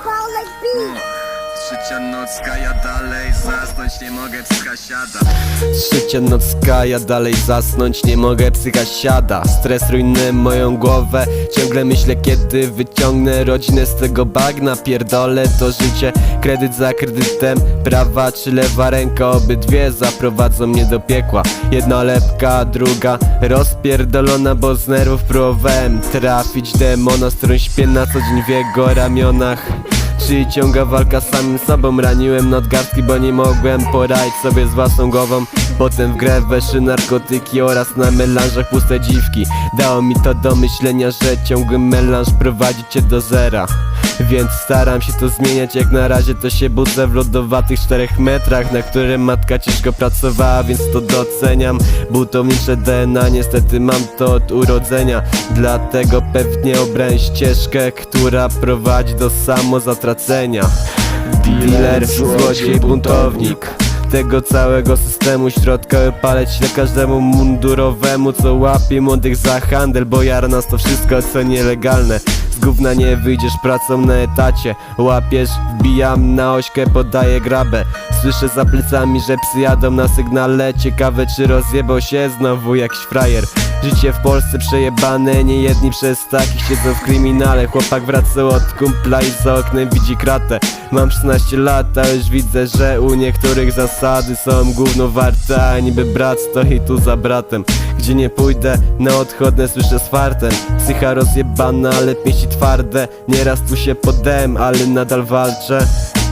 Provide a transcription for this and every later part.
crawl like bees. Trzecia nocka, ja dalej zasnąć nie mogę, psycha siada. Trzecia nocka, ja dalej zasnąć nie mogę, psycha siada. Stres rujny moją głowę, ciągle myślę kiedy wyciągnę rodzinę z tego bagna. Pierdolę to życie, kredyt za kredytem, prawa czy lewa ręka Obydwie zaprowadzą mnie do piekła, jedna lepka, druga rozpierdolona Bo z nerwów próbowałem trafić demona, z którym śpię na co dzień w jego ramionach czy ciąga walka z samym sobą? Raniłem nadgarstki, bo nie mogłem poradzić sobie z własną głową. Potem w grę weszły narkotyki oraz na melanżach puste dziwki. Dało mi to do myślenia, że ciągły melanż prowadzi cię do zera więc staram się to zmieniać, jak na razie to się budzę w lodowatych czterech metrach Na którym matka ciężko pracowała, więc to doceniam. Butownicze DNA, niestety mam to od urodzenia. Dlatego pewnie obrałem ścieżkę, która prowadzi do samozatracenia. Dealer, złodziej, buntownik. Tego całego systemu środkowy palec śle każdemu mundurowemu Co łapie młodych za handel Bo jara nas to wszystko co nielegalne Z gówna nie wyjdziesz pracą na etacie. Łapiesz, wbijam na ośkę, podaję grabę. Słyszę za plecami, że psy jadą na sygnale. Ciekawe czy rozjebał się znowu jakiś frajer. Życie w Polsce przejebane, nie jedni przez takich siedzą w kryminale. Chłopak wracał od kumpla i za oknem widzi kratę. Mam 16 lat, a już widzę, że u niektórych zasady są gówno warte A niby brat stoi tu za bratem Gdzie nie pójdę, na odchodne słyszę z fartem Psycha rozjebana, ale pięści twarde. Nieraz tu się podem, ale nadal walczę.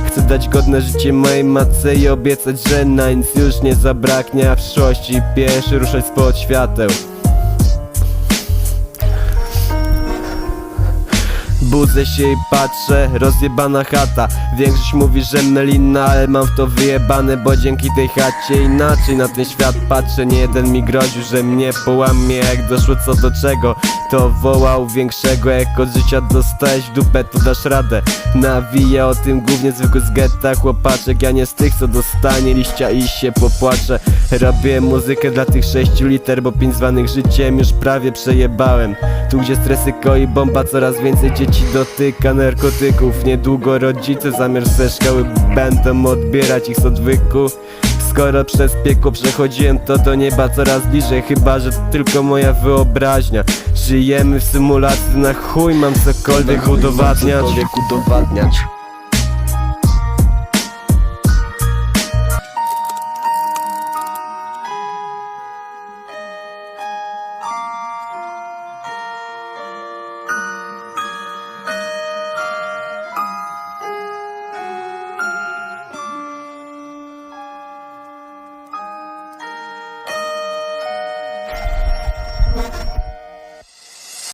Chcę dać godne życie mojej matce i obiecać, że na nic już nie zabraknie A w przyszłości pieszy ruszać spod świateł Budzę się i patrzę, rozjebana chata. Większość mówi, że melina, ale mam w to wyjebane Bo dzięki tej chacie inaczej na ten świat patrzę. Nie jeden mi groził, że mnie połamie Jak doszło co do czego, to wołał większego Jak od życia dostałeś w dupę, to dasz radę. Nawija o tym głównie zwykły z getta chłopaczek. Ja nie z tych, co dostanie liścia i się popłaczę Robię muzykę dla tych sześciu liter Bo pięć zwanych życiem już prawie przejebałem Tu gdzie stresy koi bomba, coraz więcej dzieci dotyka narkotyków. Niedługo rodzice zamiast ze szkoły będą odbierać ich z odwyku. Skoro przez piekło przechodziłem to do nieba coraz bliżej Chyba, że tylko moja wyobraźnia. Żyjemy w symulacji, na chuj mam cokolwiek udowadniać. udowadniać